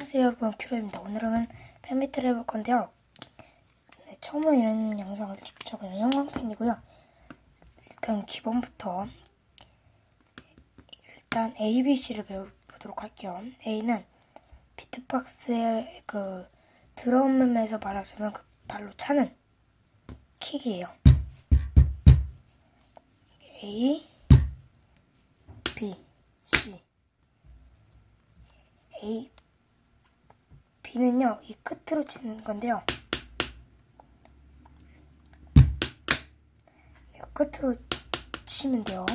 안녕하세요 여러분. 큐로입니다. 오늘은 팬미트를 해볼 건데요. 네, 처음으로 이런 영상을 찍은 영광팬이고요. 일단 기본부터 일단 ABC를 배워보도록 할게요. A는 비트박스의 그 드럼에서 말하자면 그 발로 차는 킥이에요. A B C. A B는요, 이 끝으로 치는 건데요. 이 끝으로 치면 돼요.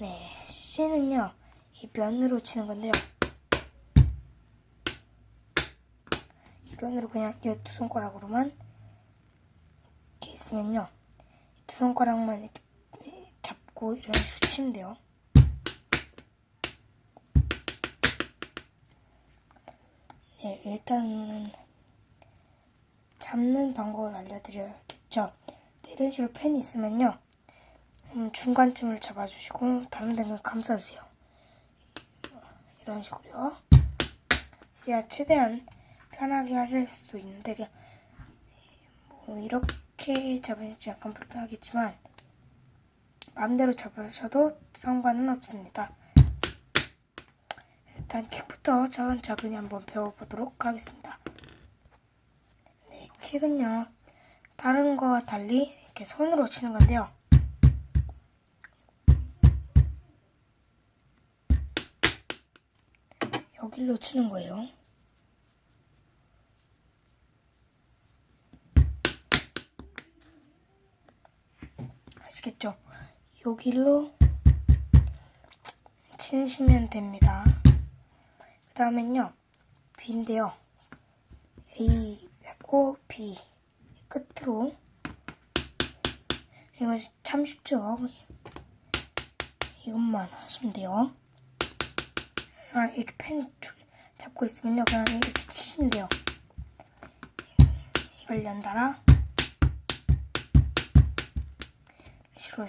네, C는요, 이 면으로 치는 건데요. 이 면으로 그냥 이 두 손가락으로만 이렇게 있으면요, 두 손가락만 이렇게 잡고 이런 식으로 치면 돼요. 네, 일단 잡는 방법을 알려드려야겠죠. 네, 이런 식으로 펜이 있으면요. 음, 중간쯤을 잡아주시고 다른 데는 감싸주세요. 이런 식으로요. 그래야 최대한 편하게 하실 수도 있는데 뭐 이렇게 잡으면 약간 불편하겠지만 마음대로 잡으셔도 상관은 없습니다. 일단 킥부터 차근차근히 한번 배워보도록 하겠습니다. 네, 킥은요, 다른 거와 달리 이렇게 손으로 치는 건데요. 여기로 치는 거예요. 아시겠죠? 여기로 치시면 됩니다. 그 다음엔요, B인데요. A 하고 B 끝으로 이거 참 쉽죠? 이것만 하시면 돼요. 아, 이렇게 펜 두- 잡고 있으면요, 그냥 이렇게 치시면 돼요. 이걸 연달아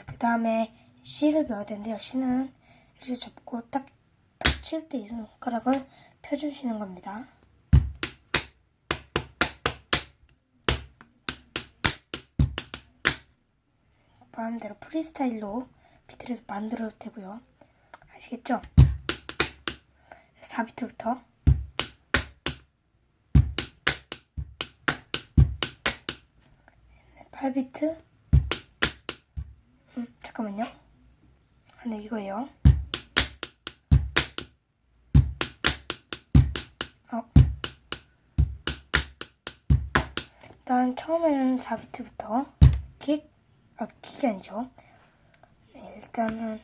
그 다음에 C를 배워야 되는데요. C는 이렇게 잡고 딱 딱칠때이 손가락을 펴주시는 겁니다. 마음대로 프리스타일로 비트를 만들어도 되고요. 아시겠죠? 4비트부터 네, 8비트 음, 잠깐만요. 아, 네, 이거예요. 일단 처음에는 4비트부터 킥, 아, 킥이 아니죠. 네, 일단은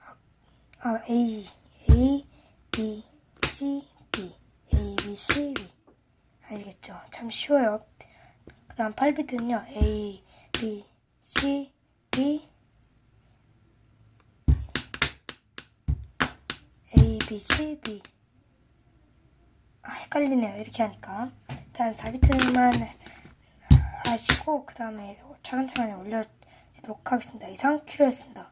아, 아, A, A, B, C, D, A, B, C, B. 아시겠죠? 참 쉬워요. 그 다음 8비트는요. A, B, C, B, A, B, C, B. 아, 헷갈리네요. 이렇게 하니까. 일단 4비트만 하시고, 그 다음에 차근차근 올려주도록 하겠습니다. 이상 큐로였습니다.